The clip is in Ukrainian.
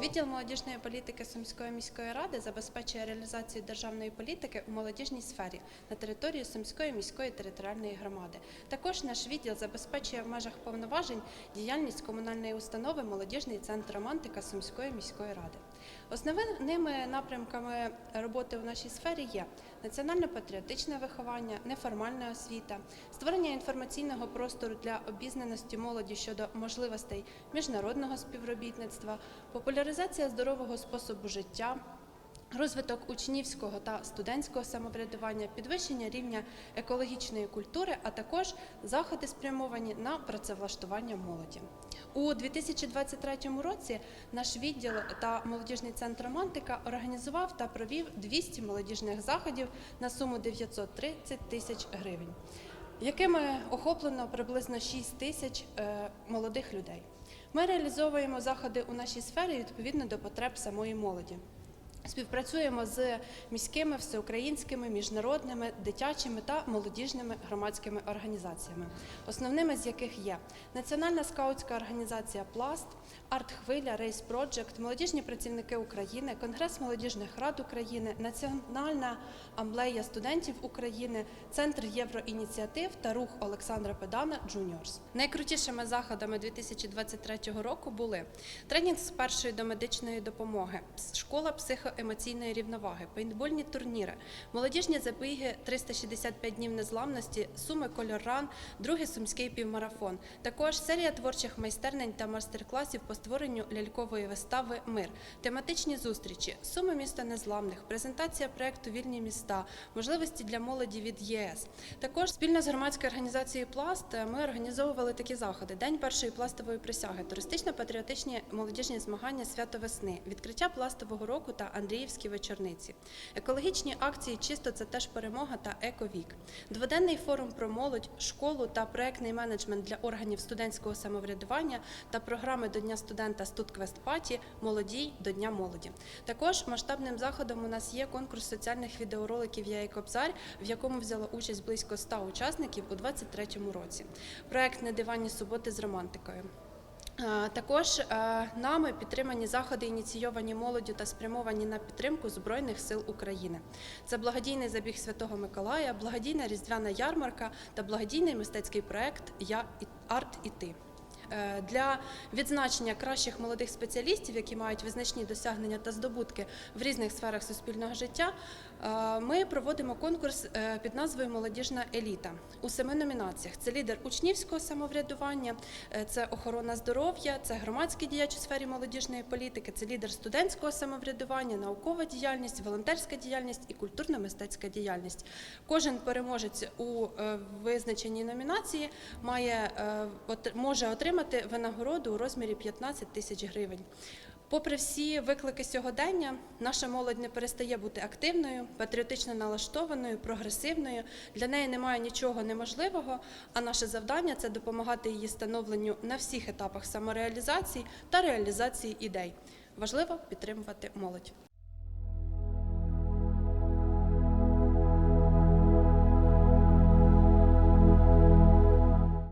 Відділ молодіжної політики Сумської міської ради забезпечує реалізацію державної політики у молодіжній сфері на території Сумської міської територіальної громади. Також наш відділ забезпечує в межах повноважень діяльність комунальної установи Молодіжний центр романтика Сумської міської ради. Основними напрямками роботи у нашій сфері є національно-патріотичне виховання, неформальна освіта, створення інформаційного простору для обізнаності молоді щодо можливостей міжнародного співробітництва, популяризація здорового способу життя. Розвиток учнівського та студентського самоврядування, підвищення рівня екологічної культури, а також заходи спрямовані на працевлаштування молоді. У 2023 році наш відділ та молодіжний центр Романтика організував та провів 200 молодіжних заходів на суму 930 тисяч гривень, якими охоплено приблизно 6 тисяч е, молодих людей. Ми реалізовуємо заходи у нашій сфері відповідно до потреб самої молоді. Співпрацюємо з міськими, всеукраїнськими, міжнародними, дитячими та молодіжними громадськими організаціями, основними з яких є Національна скаутська організація Пласт, Арт-Хвиля, Рейс Проджект, молодіжні працівники України, Конгрес молодіжних рад України, Національна амблея студентів України, Центр євроініціатив та рух Олександра Педана Джуніорс. Найкрутішими заходами 2023 року були тренінг з першої до медичної допомоги, школа психоемоційної рівноваги, пейнтбольні турніри, молодіжні забіги 365 днів незламності, суми кольор ран, другий сумський півмарафон. Також серія творчих майстернень та майстер-класів по створенню лялькової вистави Мир, тематичні зустрічі, суми міста незламних, презентація проекту Вільні міста, можливості для молоді від ЄС. Також спільно з громадською організацією Пласт ми організовували такі заходи: День першої пластової присяги, туристично-патріотичні молодіжні змагання свято весни, відкриття пластового року та Андріївські вечорниці, екологічні акції Чисто це теж перемога та Ековік, дводенний форум про молодь, школу та проектний менеджмент для органів студентського самоврядування та програми до Дня студента Студквест Паті Молодій до Дня молоді. Також масштабним заходом у нас є конкурс соціальних відеороликів Я Кобзар, в якому взяло участь близько 100 учасників у 2023 році. Проект «Не диванні суботи з романтикою. Е, Також е, нами підтримані заходи, ініційовані молоддю та спрямовані на підтримку Збройних сил України. Це благодійний забіг Святого Миколая, благодійна різдвяна ярмарка та благодійний мистецький проект Я Арт і ти. Е, Для відзначення кращих молодих спеціалістів, які мають визначні досягнення та здобутки в різних сферах суспільного життя, ми проводимо конкурс е, під назвою Молодіжна еліта у семи номінаціях: це лідер учнівського самоврядування, е, це охорона здоров'я, це громадський діяч у сфері молодіжної політики, це лідер студентського самоврядування, наукова діяльність, волонтерська діяльність і культурно-мистецька діяльність. Кожен переможець у е, визначеній номінації має е, може отримати винагороду у розмірі 15 тисяч гривень. Попри всі виклики сьогодення, наша молодь не перестає бути активною, патріотично налаштованою, прогресивною. Для неї немає нічого неможливого. А наше завдання це допомагати її становленню на всіх етапах самореалізації та реалізації ідей. Важливо підтримувати молодь.